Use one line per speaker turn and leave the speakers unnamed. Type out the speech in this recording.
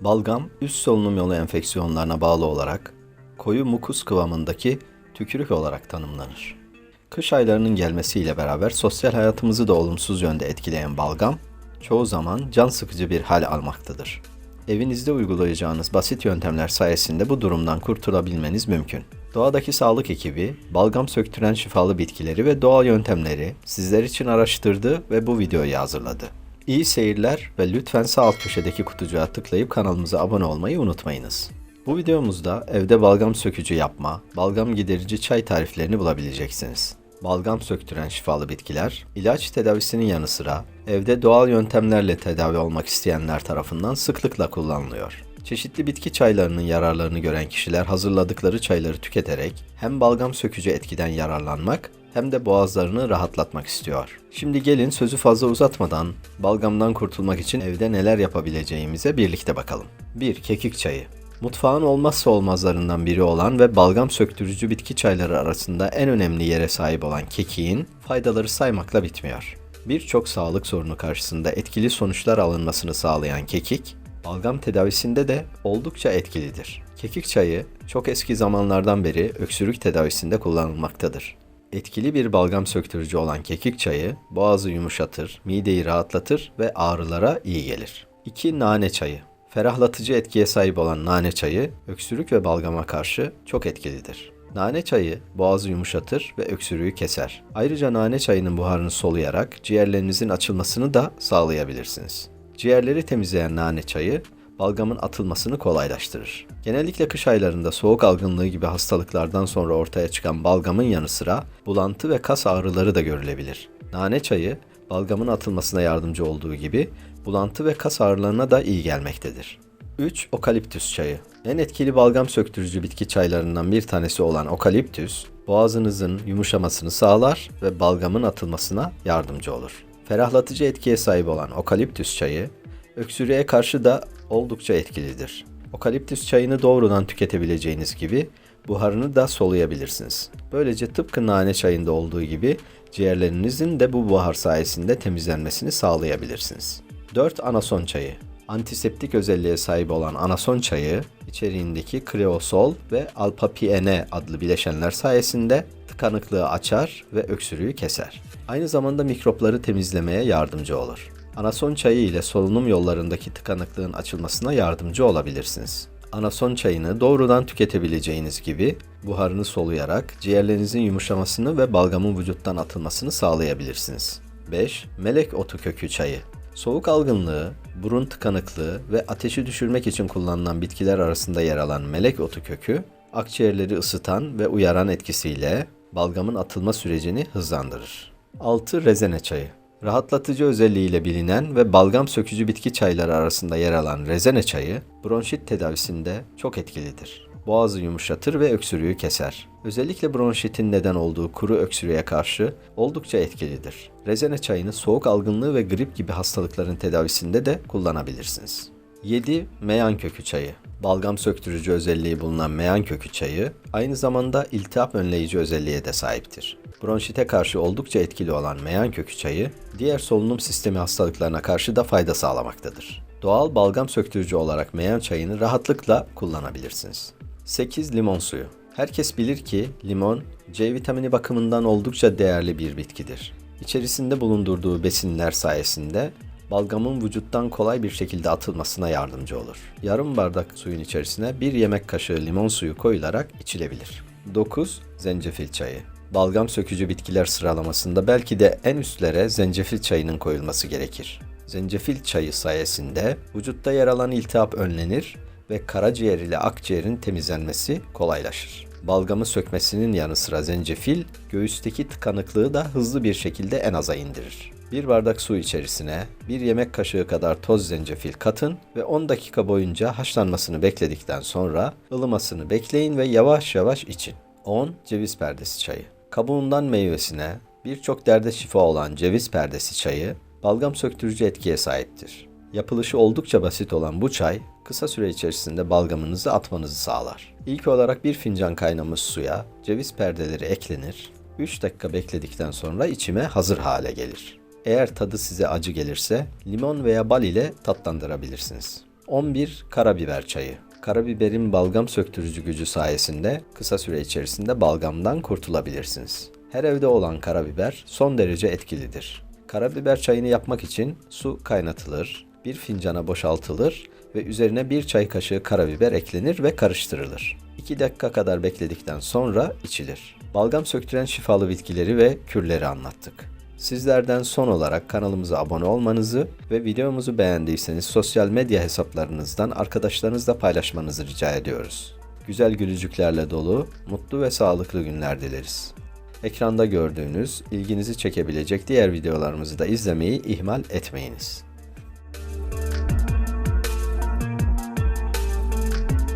Balgam, üst solunum yolu enfeksiyonlarına bağlı olarak koyu mukus kıvamındaki tükürük olarak tanımlanır. Kış aylarının gelmesiyle beraber sosyal hayatımızı da olumsuz yönde etkileyen balgam, çoğu zaman can sıkıcı bir hal almaktadır. Evinizde uygulayacağınız basit yöntemler sayesinde bu durumdan kurtulabilmeniz mümkün. Doğadaki sağlık ekibi, balgam söktüren şifalı bitkileri ve doğal yöntemleri sizler için araştırdı ve bu videoyu hazırladı. İyi seyirler ve lütfen sağ alt köşedeki kutucuğa tıklayıp kanalımıza abone olmayı unutmayınız. Bu videomuzda evde balgam sökücü yapma, balgam giderici çay tariflerini bulabileceksiniz. Balgam söktüren şifalı bitkiler, ilaç tedavisinin yanı sıra evde doğal yöntemlerle tedavi olmak isteyenler tarafından sıklıkla kullanılıyor. Çeşitli bitki çaylarının yararlarını gören kişiler hazırladıkları çayları tüketerek hem balgam sökücü etkiden yararlanmak hem de boğazlarını rahatlatmak istiyor. Şimdi gelin sözü fazla uzatmadan balgamdan kurtulmak için evde neler yapabileceğimize birlikte bakalım. 1. Kekik çayı. Mutfağın olmazsa olmazlarından biri olan ve balgam söktürücü bitki çayları arasında en önemli yere sahip olan kekiğin faydaları saymakla bitmiyor. Birçok sağlık sorunu karşısında etkili sonuçlar alınmasını sağlayan kekik, balgam tedavisinde de oldukça etkilidir. Kekik çayı çok eski zamanlardan beri öksürük tedavisinde kullanılmaktadır. Etkili bir balgam söktürücü olan kekik çayı boğazı yumuşatır, mideyi rahatlatır ve ağrılara iyi gelir. 2. Nane çayı. Ferahlatıcı etkiye sahip olan nane çayı öksürük ve balgama karşı çok etkilidir. Nane çayı boğazı yumuşatır ve öksürüğü keser. Ayrıca nane çayının buharını soluyarak ciğerlerinizin açılmasını da sağlayabilirsiniz. Ciğerleri temizleyen nane çayı balgamın atılmasını kolaylaştırır. Genellikle kış aylarında soğuk algınlığı gibi hastalıklardan sonra ortaya çıkan balgamın yanı sıra bulantı ve kas ağrıları da görülebilir. Nane çayı balgamın atılmasına yardımcı olduğu gibi bulantı ve kas ağrılarına da iyi gelmektedir. 3. Okaliptüs çayı. En etkili balgam söktürücü bitki çaylarından bir tanesi olan okaliptüs, boğazınızın yumuşamasını sağlar ve balgamın atılmasına yardımcı olur. Ferahlatıcı etkiye sahip olan okaliptüs çayı, öksürüğe karşı da oldukça etkilidir. Okaliptüs çayını doğrudan tüketebileceğiniz gibi buharını da soluyabilirsiniz. Böylece tıpkı nane çayında olduğu gibi ciğerlerinizin de bu buhar sayesinde temizlenmesini sağlayabilirsiniz. 4. Anason çayı. Antiseptik özelliğe sahip olan anason çayı, içeriğindeki kreosol ve alpapiene adlı bileşenler sayesinde tıkanıklığı açar ve öksürüğü keser. Aynı zamanda mikropları temizlemeye yardımcı olur. Anason çayı ile solunum yollarındaki tıkanıklığın açılmasına yardımcı olabilirsiniz. Anason çayını doğrudan tüketebileceğiniz gibi buharını soluyarak ciğerlerinizin yumuşamasını ve balgamın vücuttan atılmasını sağlayabilirsiniz. 5. Melek otu kökü çayı. Soğuk algınlığı, burun tıkanıklığı ve ateşi düşürmek için kullanılan bitkiler arasında yer alan melek otu kökü, akciğerleri ısıtan ve uyaran etkisiyle balgamın atılma sürecini hızlandırır. 6. Rezene çayı. Rahatlatıcı özelliğiyle bilinen ve balgam sökücü bitki çayları arasında yer alan rezene çayı, bronşit tedavisinde çok etkilidir. Boğazı yumuşatır ve öksürüğü keser. Özellikle bronşitin neden olduğu kuru öksürüğe karşı oldukça etkilidir. Rezene çayını soğuk algınlığı ve grip gibi hastalıkların tedavisinde de kullanabilirsiniz. 7. Meyan kökü çayı. Balgam söktürücü özelliği bulunan meyan kökü çayı aynı zamanda iltihap önleyici özelliğe de sahiptir. Bronşite karşı oldukça etkili olan meyan kökü çayı, diğer solunum sistemi hastalıklarına karşı da fayda sağlamaktadır. Doğal balgam söktürücü olarak meyan çayını rahatlıkla kullanabilirsiniz. 8. Limon suyu. Herkes bilir ki limon C vitamini bakımından oldukça değerli bir bitkidir. İçerisinde bulundurduğu besinler sayesinde balgamın vücuttan kolay bir şekilde atılmasına yardımcı olur. Yarım bardak suyun içerisine bir yemek kaşığı limon suyu koyularak içilebilir. 9. Zencefil çayı. Balgam sökücü bitkiler sıralamasında belki de en üstlere zencefil çayının koyulması gerekir. Zencefil çayı sayesinde vücutta yer alan iltihap önlenir ve karaciğer ile akciğerin temizlenmesi kolaylaşır. Balgamı sökmesinin yanı sıra zencefil, göğüsteki tıkanıklığı da hızlı bir şekilde en aza indirir. Bir bardak su içerisine bir yemek kaşığı kadar toz zencefil katın ve 10 dakika boyunca haşlanmasını bekledikten sonra ılımasını bekleyin ve yavaş yavaş için. 10. Ceviz perdesi çayı. Kabuğundan meyvesine birçok derde şifa olan ceviz perdesi çayı balgam söktürücü etkiye sahiptir. Yapılışı oldukça basit olan bu çay kısa süre içerisinde balgamınızı atmanızı sağlar. İlk olarak bir fincan kaynamış suya ceviz perdeleri eklenir. 3 dakika bekledikten sonra içime hazır hale gelir. Eğer tadı size acı gelirse limon veya bal ile tatlandırabilirsiniz. 11. Karabiber çayı. Karabiberin balgam söktürücü gücü sayesinde kısa süre içerisinde balgamdan kurtulabilirsiniz. Her evde olan karabiber son derece etkilidir. Karabiber çayını yapmak için su kaynatılır, bir fincana boşaltılır ve üzerine bir çay kaşığı karabiber eklenir ve karıştırılır. 2 dakika kadar bekledikten sonra içilir. Balgam söktüren şifalı bitkileri ve kürleri anlattık. Sizlerden son olarak kanalımıza abone olmanızı ve videomuzu beğendiyseniz sosyal medya hesaplarınızdan arkadaşlarınızla paylaşmanızı rica ediyoruz. Güzel gülücüklerle dolu, mutlu ve sağlıklı günler dileriz. Ekranda gördüğünüz ilginizi çekebilecek diğer videolarımızı da izlemeyi ihmal etmeyiniz.